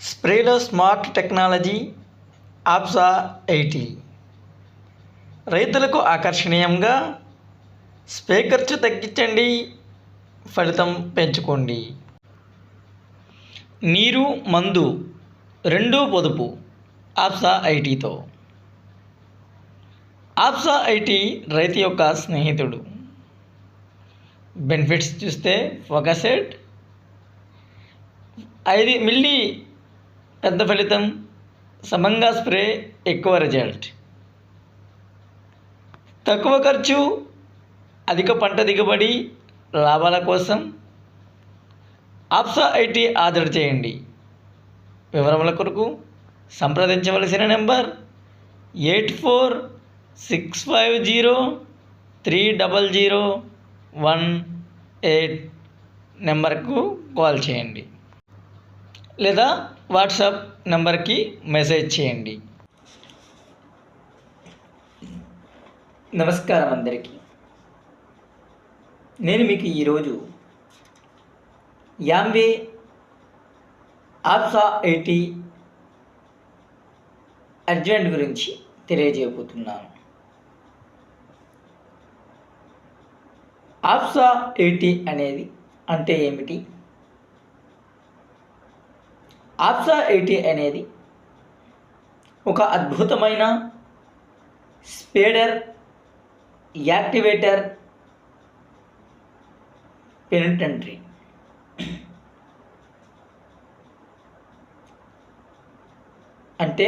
స్ప్రేలో smart technology ఆప్సా eighty. రైతులకు ఆకర్షణీయంగా స్ప్రే ఖర్చు తగ్గించండి ఫలితం పెంచుకోండి. నీరు మందు రెండూ పొదుపు ఆప్సా ఐటీతో ఆప్సా ఐటీ రైతు యొక్క స్నేహితుడు. బెనిఫిట్స్ చూస్తే ఫోకసెట్ ఐదు మిల్లీ పెద్ద ఫలితం సమంగా స్ప్రే ఎక్కువ రిజల్ట్ తక్కువ ఖర్చు అధిక పంట దిగుబడి లాభాల కోసం ఆప్సా ఐటీ ఆర్డర్ చేయండి. వివరముల కొరకు సంప్రదించవలసిన number eight four six five zero three double zero one eight నెంబర్కు కాల్ చేయండి. లేదా వాట్సాప్ నెంబర్కి మెసేజ్ చేయండి. నమస్కారం అందరికీ. నేను మీకు ఈరోజు యాంబే ఆప్సా ఎయిటీ అర్జెంట్ గురించి తెలియజేయబోతున్నాను. ఆప్సా ఎయిటీ అనేది అంటే ఏమిటి? ఆప్సా ఎయిటీ అనేది ఒక అద్భుతమైన స్పేడర్ యాక్టివేటర్ పెనిటెంట్రీ. అంటే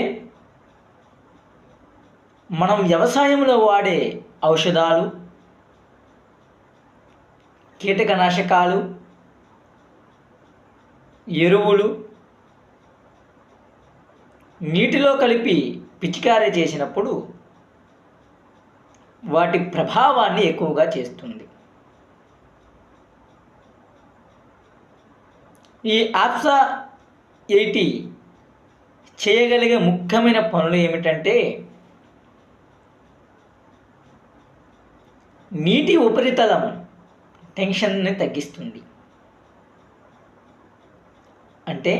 మనం వ్యవసాయంలో వాడే ఔషధాలు కీటకనాశకాలు ఎరువులు నీటిలో కలిపి పిచికారీ చేసినప్పుడు వాటి ప్రభావాన్ని ఎక్కువగా చేస్తుంది. ఈ ఆప్సా ఎయిటీ చేయగలిగే ముఖ్యమైన పనులు ఏమిటంటే నీటి ఉపరితలం టెన్షన్ని తగ్గిస్తుంది. అంటే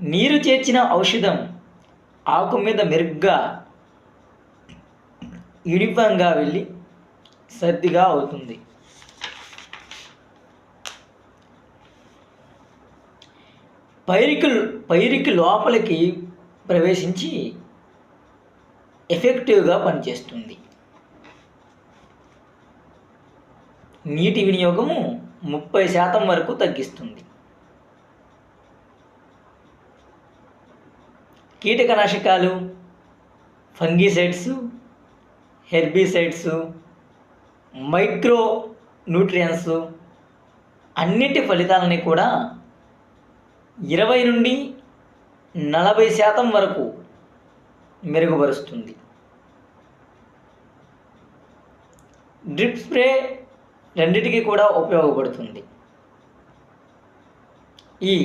నీరు చేర్చిన ఔషధం ఆకు మీద మెరుగ్గా యూనిఫామ్గా వెళ్ళి సర్దిగా అవుతుంది. పైరికి పైరికి లోపలికి ప్రవేశించి ఎఫెక్టివ్గా పనిచేస్తుంది. నీటి వినియోగము ముప్పై శాతం వరకు తగ్గిస్తుంది. కీటకనాశకాలు ఫంగిసైడ్స్ హెర్బిసైడ్స్ మైక్రో న్యూట్రియన్స్ అన్నిటి ఫలితాలని కూడా ఇరవై నుండి నలభై శాతం వరకు మెరుగుపరుస్తుంది. డ్రిప్ స్ప్రే రెండిటికి కూడా ఉపయోగపడుతుంది. ఈ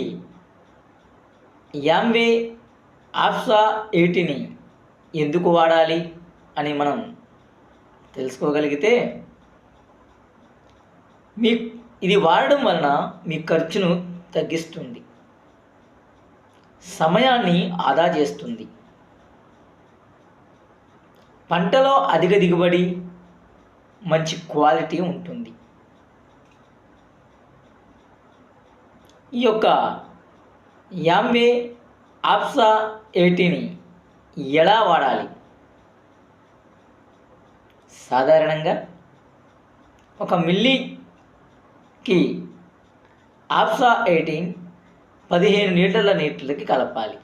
యాంవే ఆప్సా ఎయిటీని ఎందుకు వాడాలి అని మనం తెలుసుకోగలిగితే మీ ఇది వాడడం వలన మీ ఖర్చును తగ్గిస్తుంది. సమయాన్ని ఆదా చేస్తుంది. పంటలో అధిక దిగుబడి మంచి క్వాలిటీ ఉంటుంది. ఈ యొక్క యాంబే ఆప్సా ఎయిటీని ఎలా వాడాలి? సాధారణంగా ఒక మిల్లీకి ఆప్సా ఎయిటీన్ పదిహేను లీటర్ల నీటికి కలపాలి.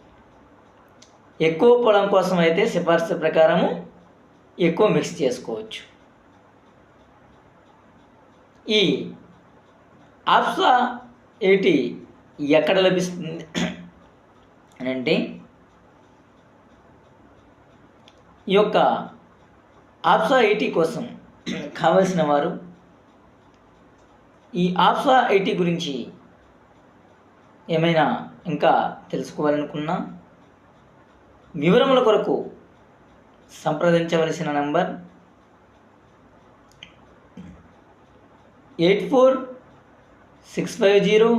ఎక్కువ పొలం కోసం అయితే సిఫార్సు ప్రకారము ఎక్కువ మిక్స్ చేసుకోవచ్చు. ఈ ఆప్సా ఎయిటీ ఎక్కడ లభిస్తుంది? అంటే ఈ యొక్క ఆప్సా ఐటీ కోసం కావలసిన వారు ఈ ఆప్సా ఐటీ గురించి ఏమైనా ఇంకా తెలుసుకోవాలనుకున్నా వివరముల కొరకు సంప్రదించవలసిన number eight four six five zero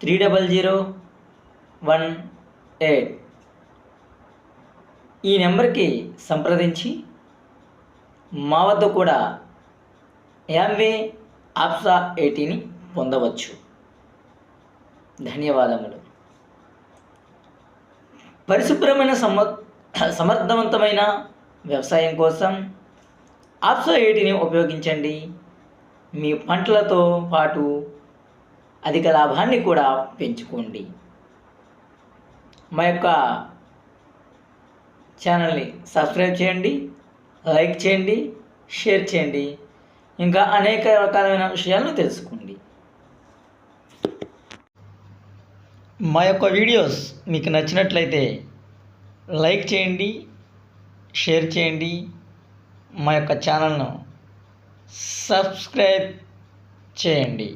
three double zero one eight ఈ నెంబర్కి సంప్రదించి మా వద్ద కూడా యామ్వే ఆప్సా ఎయిటీని పొందవచ్చు. ధన్యవాదములు. పరిశుభ్రమైన సమ సమర్థవంతమైన వ్యవసాయం కోసం ఆప్సా ఎయిటీని ఉపయోగించండి. మీ పంటలతో పాటు అధిక లాభాన్ని కూడా పెంచుకోండి. మా యొక్క ఛానల్ని సబ్స్క్రైబ్ చేయండి లైక్ చేయండి షేర్ చేయండి. ఇంకా అనేక రకాలైన విషయాలను తెలుసుకోండి. మా యొక్క వీడియోస్ మీకు నచ్చినట్లయితే లైక్ చేయండి షేర్ చేయండి. మా యొక్క ఛానల్ను సబ్స్క్రైబ్ చేయండి.